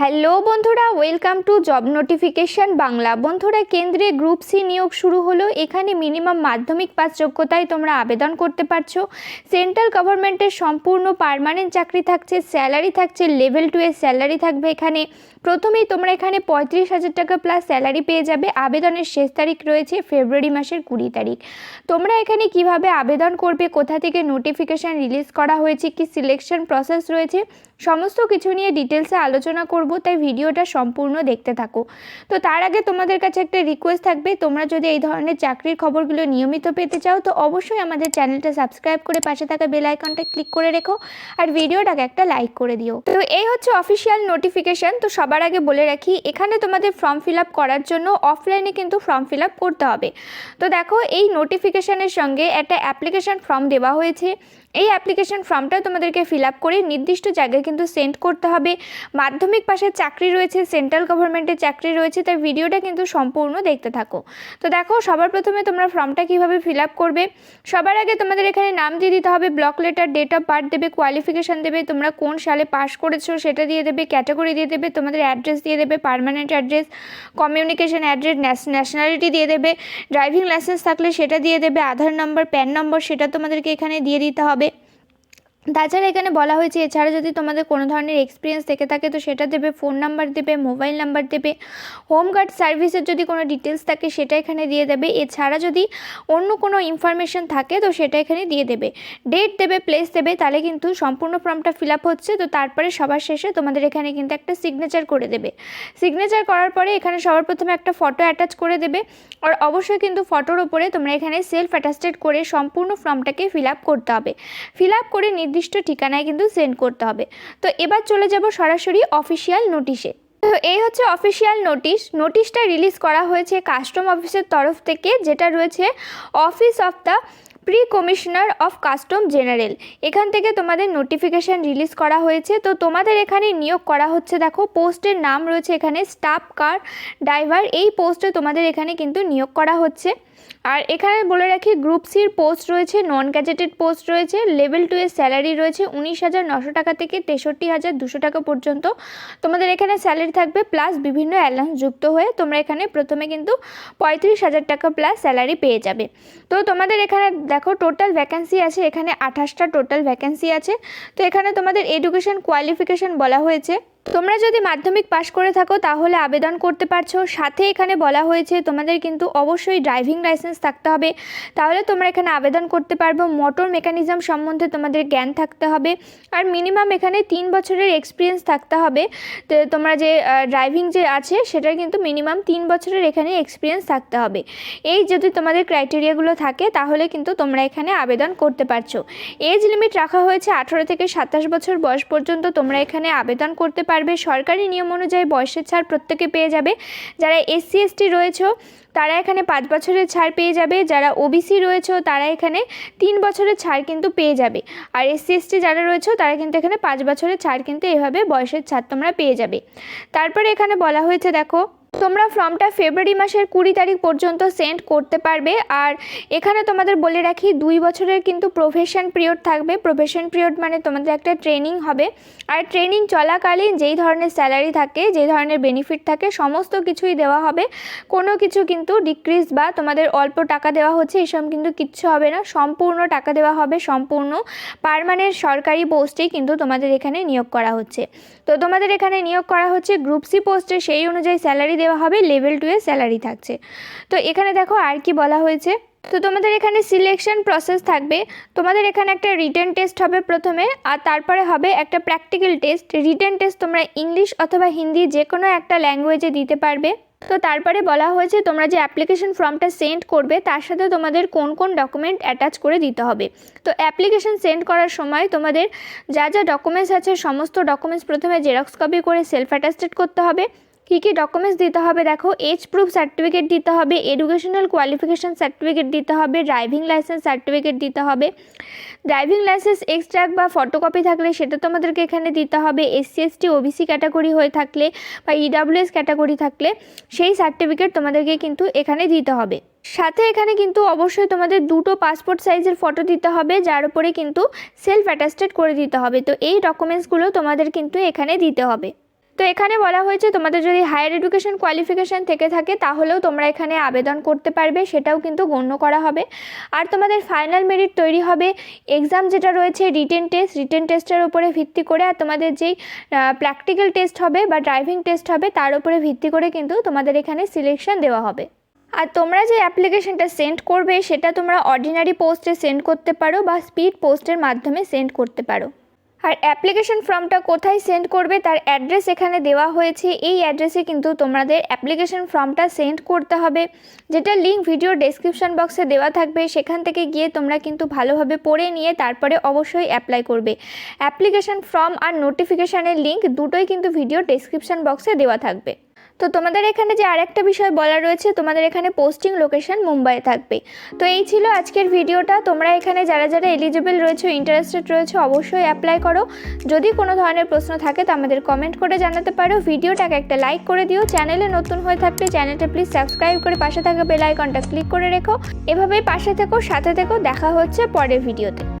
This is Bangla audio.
হ্যালো বন্ধুরা welcome to job notification Bangla. বন্ধুরা, কেন্দ্রে গ্রুপ সি নিয়োগ শুরু হলো। এখানে মিনিমাম মাধ্যমিক পাস যোগ্যতায় তোমরা আবেদন করতে পারছ। সেন্ট্রাল গভর্নমেন্টের সম্পূর্ণ পার্মানেন্ট চাকরি থাকছে স্যালারি থাকছে লেভেল টু এর স্যালারি থাকবে এখানে। প্রথমেই তোমরা এখানে পঁয়ত্রিশ হাজার টাকা প্লাস স্যালারি পেয়ে যাবে। আবেদনের শেষ তারিখ রয়েছে ফেব্রুয়ারি মাসের কুড়ি তারিখ। তোমরা এখানে কীভাবে আবেদন করবে, কোথা থেকে নোটিফিকেশান রিলিজ করা হয়েছে, কি সিলেকশন প্রসেস রয়েছে, সমস্ত কিছু নিয়ে ডিটেলসে আলোচনা করব। তাই ভিডিওটা সম্পূর্ণ দেখতে থাকো। তো তার আগে তোমাদের কাছে একটা রিকোয়েস্ট থাকবে, তোমরা যদি এই ধরনের চাকরির খবরগুলো নিয়মিত পেতে চাও, তো অবশ্যই আমাদের চ্যানেলটা সাবস্ক্রাইব করে পাশে থাকা বেল আইকনটা ক্লিক করে রেখো আর ভিডিওটাকে একটা লাইক করে দিও। তো এই হচ্ছে অফিসিয়াল নোটিফিকেশান তো সবার আগে বলে রাখি, এখানে তোমাদের ফর্ম ফিল করার জন্য অফলাইনে কিন্তু ফর্ম ফিল করতে হবে। তো দেখো, এই নোটিফিকেশানের সঙ্গে একটা অ্যাপ্লিকেশন ফর্ম দেওয়া হয়েছে এই অ্যাপ্লিকেশন ফর্মটা তোমাদেরকে ফিল আপ করে নির্দিষ্ট জায়গায় কিন্তু সেন্ড করতে হবে। মাধ্যমিক পাশের চাকরি রয়েছে সেন্ট্রাল গভর্নমেন্টের চাকরি রয়েছে, তাই ভিডিওটা কিন্তু সম্পূর্ণ দেখতে থাকো। তো দেখো, সবার প্রথমে তোমরা ফর্মটা কীভাবে ফিল আপ করবে? সবার আগে তোমাদের এখানে নাম দিয়ে দিতে হবে block letter date of birth দেবে কোয়ালিফিকেশান দেবে, তোমরা কোন সালে পাস করেছ সেটা দিয়ে দেবে ক্যাটাগরি দিয়ে দেবে, তোমাদের অ্যাড্রেস দিয়ে দেবে permanent address communication address nationality দিয়ে দেবে ড্রাইভিং লাইসেন্স থাকলে সেটা দিয়ে দেবে, আধার নম্বর প্যান নম্বর সেটা তোমাদেরকে এখানে দিয়ে দিতে হবে। তাছাড়া এখানে বলা হয়েছে, এছাড়া যদি তোমাদের কোনো ধরনের এক্সপিরিয়েন্স থেকে থাকে, তো সেটা দেবে ফোন নাম্বার দেবে মোবাইল নাম্বার দেবে হোম গার্ড সার্ভিসের যদি কোনো ডিটেলস থাকে, সেটা এখানে দিয়ে দেবে। এছাড়া যদি অন্য কোনো ইনফরমেশন থাকে, তো সেটা এখানে দিয়ে দেবে। ডেট দেবে প্লেস দেবে, তাহলে কিন্তু সম্পূর্ণ ফর্মটা ফিল আপ হচ্ছে। তো তারপরে সবার শেষে তোমাদের এখানে কিন্তু একটা সিগনেচার করে দেবে। সিগনেচার করার পরে এখানে সবার প্রথমে একটা ফটো অ্যাটাচ করে দেবে। আর অবশ্যই কিন্তু ফটোর ওপরে তোমরা এখানে সেলফ অ্যাটাস্টেড করে সম্পূর্ণ ফর্মটাকে ফিল আপ করতে হবে। ফিল আপ করে নির্দিষ্ট ঠিকানায় কিন্তু সেন্ড করতে হবে। তো এবার চলে যাব সরাসরি অফিসিয়াল নোটিশে তো এই হচ্ছে অফিসিয়াল নোটিশ নোটিশটা রিলিজ করা হয়েছে কাস্টম অফিসের তরফ থেকে, যেটা রয়েছে office of the pre commissioner of custom general এখান থেকে তোমাদের নোটিফিকেশান রিলিজ করা হয়েছে। তো তোমাদের এখানে নিয়োগ করা হচ্ছে, দেখো, পোস্টের নাম রয়েছে এখানে স্টাফ কার ড্রাইভার এই পোস্টে তোমাদের এখানে কিন্তু নিয়োগ করা হচ্ছে। আর এখানে বলে রাখি গ্রুপ সির পোস্ট রয়েছে নন গ্যাজেটেড পোস্ট রয়েছে লেভেল টু এর স্যালারি রয়েছে উনিশ হাজার নশো টাকা থেকে তেষট্টি হাজার দুশো টাকা পর্যন্ত। তোমাদের এখানে স্যালারি থাকবে প্লাস বিভিন্ন অ্যালাউন্স যুক্ত হয়ে তোমরা এখানে প্রথমে কিন্তু পঁয়ত্রিশ হাজার টাকা প্লাস স্যালারি পেয়ে যাবে। তো তোমাদের এখানে দেখো টোটাল ভ্যাকেন্সি আছে, এখানে আঠাশটা টোটাল ভ্যাকেন্সি আছে। তো এখানে তোমাদের এডুকেশন কোয়ালিফিকেশান বলা হয়েছে। তোমরা যদি মাধ্যমিক পাশ করে থাকো, তাহলে আবেদন করতে পারছ। সাথে এখানে বলা হয়েছে, তোমাদের কিন্তু অবশ্যই ড্রাইভিং লাইসেন্স থাকতে হবে। তাহলে তোমরা এখানে আবেদন করতে পারবে। মোটর মেকানিজম সম্বন্ধে তোমাদের জ্ঞান থাকতে হবে। আর মিনিমাম এখানে তিন বছরের এক্সপিরিয়েন্স থাকতে হবে। তোমরা যে ড্রাইভিং যে আছে সেটার কিন্তু মিনিমাম তিন বছরের এখানে এক্সপিরিয়েন্স থাকতে হবে। এই যদি তোমাদের ক্রাইটেরিয়াগুলো থাকে, তাহলে কিন্তু তোমরা এখানে আবেদন করতে পারছ। এজ লিমিট রাখা হয়েছে আঠেরো থেকে সাতাশ বছর বয়স পর্যন্ত তোমরা এখানে আবেদন করতে পারবে, সরকারি নিয়ম অনুযায়ী বয়সের ছাড় প্রত্যেকে পেয়ে যাবে। যারা এসসি এসটি রয়েছে, তারা এখানে পাঁচ বছরের ছাড় পেয়ে যাবে। যারা ওবিসি রয়েছে, তারা এখানে তিন বছরের ছাড় কিন্তু পেয়ে যাবে। আর এসসি এসটি যারা রয়েছে, তারা কিন্তু এখানে পাঁচ বছরের ছাড় কিন্তু এভাবে বয়সের ছাড় তোমরা পেয়ে যাবে। তারপরে এখানে বলা হয়েছে, দেখো তোমরা ফর্মটা ফেব্রুয়ারি মাসের কুড়ি তারিখ পর্যন্ত সেন্ড করতে পারবে। আর এখানে তোমাদের বলে রাখি, দুই বছরের কিন্তু প্রফেশন পিরিয়ড থাকবে। প্রফেশন পিরিয়ড মানে তোমাদের একটা ট্রেনিং হবে। আর ট্রেনিং চলাকালীন যেই ধরনের স্যালারি থাকে, যেই ধরনের বেনিফিট থাকে, সমস্ত কিছুই দেওয়া হবে। কোনো কিছু কিন্তু ডিক্রিজ বা তোমাদের অল্প টাকা দেওয়া হচ্ছে, এসব কিন্তু কিচ্ছু হবে না। সম্পূর্ণ টাকা দেওয়া হবে, সম্পূর্ণ পারমানেন্ট সরকারি পোস্টেই কিন্তু তোমাদের এখানে নিয়োগ করা হচ্ছে। তো তোমাদের এখানে নিয়োগ করা হচ্ছে গ্রুপ সি পোস্টে সেই অনুযায়ী স্যালারি দেওয়া হবে লেভেল টু স্যালারি থাকছে। তো এখানে দেখো আর কি বলা হয়েছে। তো তোমাদের এখানে সিলেকশন প্রসেস থাকবে। তোমাদের এখানে একটা রিটেন টেস্ট হবে প্রথমে, আর তারপরে হবে একটা প্র্যাকটিক্যাল টেস্ট রিটেন টেস্ট তোমরা ইংলিশ অথবা হিন্দি যে কোনো একটা ল্যাঙ্গুয়েজে দিতে পারবে। তো তারপরে বলা হয়েছে তোমরা যে অ্যাপ্লিকেশন ফর্মটা সেন্ড করবে, তার সাথে তোমাদের কোন কোন ডকুমেন্ট অ্যাটাচ করে দিতে হবে। তো অ্যাপ্লিকেশন সেন্ড করার সময় তোমাদের যা যা ডকুমেন্টস আছে, সমস্ত ডকুমেন্টস প্রথমে জেরক্স কপি করে সেলফ অ্যাটাস্টেড করতে হবে। কী কী ডকুমেন্টস দিতে হবে? দেখো এজ প্রুফ সার্টিফিকেট দিতে হবে এডুকেশনাল কোয়ালিফিকেশান সার্টিফিকেট দিতে হবে ড্রাইভিং লাইসেন্স সার্টিফিকেট দিতে হবে। ড্রাইভিং লাইসেন্স এক্সট্রাক্ট বা ফটোকপি থাকলে সেটা তোমাদেরকে এখানে দিতে হবে। এসসি এসটি ওবিসি ক্যাটাগরি হয়ে থাকলে বা ইডাব্লিউএস ক্যাটাগরি থাকলে সেই সার্টিফিকেট তোমাদেরকে কিন্তু এখানে দিতে হবে। সাথে এখানে কিন্তু অবশ্যই তোমাদের দুটো পাসপোর্ট সাইজের ফটো দিতে হবে, যার উপরে কিন্তু সেলফ অ্যাটাস্টেড করে দিতে হবে। তো এই ডকুমেন্টসগুলো তোমাদের কিন্তু এখানে দিতে হবে। তো এখানে বলা হয়েছে তোমাদের যদি হায়ার এডুকেশন কোয়ালিফিকেশান থেকে থাকে, তাহলেও তোমরা এখানে আবেদন করতে পারবে, সেটাও কিন্তু গণ্য করা হবে। আর তোমাদের ফাইনাল মেরিট তৈরি হবে এক্সাম যেটা রয়েছে রিটেন টেস্ট রিটেন টেস্টের উপরে ভিত্তি করে, আর তোমাদের যেই প্র্যাকটিক্যাল টেস্ট হবে বা ড্রাইভিং টেস্ট হবে, তার উপরে ভিত্তি করে কিন্তু তোমাদের এখানে সিলেকশন দেওয়া হবে। আর তোমরা যে অ্যাপ্লিকেশনটা সেন্ড করবে, সেটা তোমরা অর্ডিনারি পোস্টে সেন্ড করতে পারো বা স্পিড পোস্টের মাধ্যমে সেন্ড করতে পারো। আর অ্যাপ্লিকেশন ফর্মটা কোথায় সেন্ড করবে তার অ্যাড্রেস এখানে দেওয়া হয়েছে। এই অ্যাড্রেসে কিন্তু তোমাদের অ্যাপ্লিকেশন ফর্মটা সেন্ড করতে হবে। যেটা লিঙ্ক ভিডিও ডেসক্রিপশন বক্সে দেওয়া থাকবে, সেখান থেকে গিয়ে তোমরা কিন্তু ভালোভাবে পড়ে নিয়ে তারপরে অবশ্যই অ্যাপ্লাই করবে। অ্যাপ্লিকেশন ফর্ম আর নোটিফিকেশানের লিঙ্ক দুটোই কিন্তু ভিডিও ডেসক্রিপশন বক্সে দেওয়া থাকবে। তো তোমাদের এখানে যে আরেকটা বিষয় বলা রয়েছে, তোমাদের এখানে পোস্টিং লোকেশন মুম্বাই থাকবে। তো এই ছিল আজকের ভিডিওটা। তোমরা এখানে যারা যারা এলিজিবল রয়েছে ইন্টারেস্টেড রয়েছে, অবশ্যই অ্যাপ্লাই করো। যদি কোনো ধরনের প্রশ্ন থাকে, তো আমাদের কমেন্ট করে জানাতে পারো। ভিডিওটাকে একটা লাইক করে দিও। চ্যানেলে নতুন হয়ে থাকলে চ্যানেলটা প্লিজ সাবস্ক্রাইব করে পাশে থাকা বেল আইকনটা ক্লিক করে রেখো। এভাবেই পাশে থেকো, সাথে থেকো। দেখা হচ্ছে পরের ভিডিওতে।